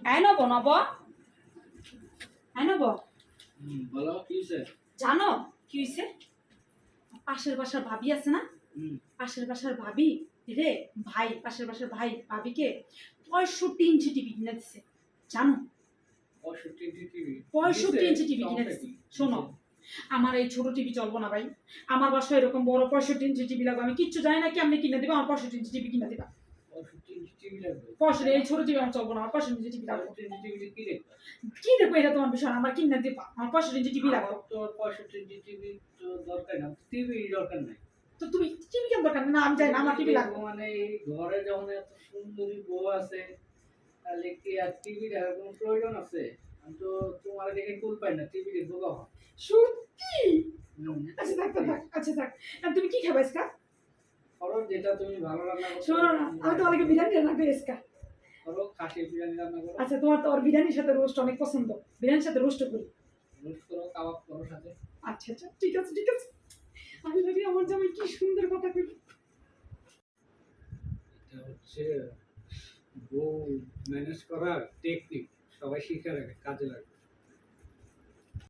এই নব নব। নব। বলো কি হয়েছে জানো কি হয়েছে পাশের বাসার ভাবি আছে না? পাশের বাসার ভাবি রে ভাই পাশের বাসার ভাই ভাবিকে পঁয়ষট্টি ইঞ্চি টিভি কিনে দিচ্ছে জানো? পঁয়ষট্টি ইঞ্চি টিভি? দিছে? কিনে দিচ্ছে শোনো আমার এই ছোট টিভি চলবো না ভাই। আমার বাসায় এরকম বড় পঁয়ষট্টি ইঞ্চি টিভি লাগবে। আমি কিচ্ছু জানি না কি আপনি কিনে দিবে আমার পঁয়ষট্টি ইঞ্চি টিভি কিনে দিবা। পঁয়ষট্টি এই ছোট টিভি আমার চলবো না আমার পঁয়ষট্টি ইঞ্চি টিভি লাগবে কি দেখবে এটা তোমার বিষয় আমার কিনে দিবা আমার পঁয়ষট্টি ইঞ্চি টিভি লাগবে আমার তো পঁয়ষট্টি টিভি তো দরকার না টিভি দরকার নাই। তো তুমি টিভি কেন দরকার? না আমি জানি না আমার টিভি লাগবে। মানে এই ঘরে যখন এত সুন্দরী বউ আছে তাহলে কি আর টিভি দেখার কোনো প্রয়োজন আছে? আমি তো তোমার দেখে কুল পাই না টিভি দেখব কখন? সত্যি? আচ্ছা থাক থাক, থাক আচ্ছা থাক। তুমি কি খাবে আজকা করো যেটা তুমি ভালো রান্না করো শোনো না আমি তোমাকে বিরিয়ানি রান্না করি আজকা করো খাসি বিরিয়ানি রান্না করো। আচ্ছা তোমার তো ওর বিরিয়ানির সাথে রোস্ট অনেক পছন্দ। বিরিয়ানির সাথে রোস্ট করি। রোস্ট করো কাবাব করো সাথে। আচ্ছা আচ্ছা ঠিক আছে ঠিক আছে। আমি ভাবি আমার জামাই কি সুন্দর কথা কই এটা হচ্ছে বউ ম্যানেজ করার টেকনিক সবাই শিখে রাখে কাজে লাগে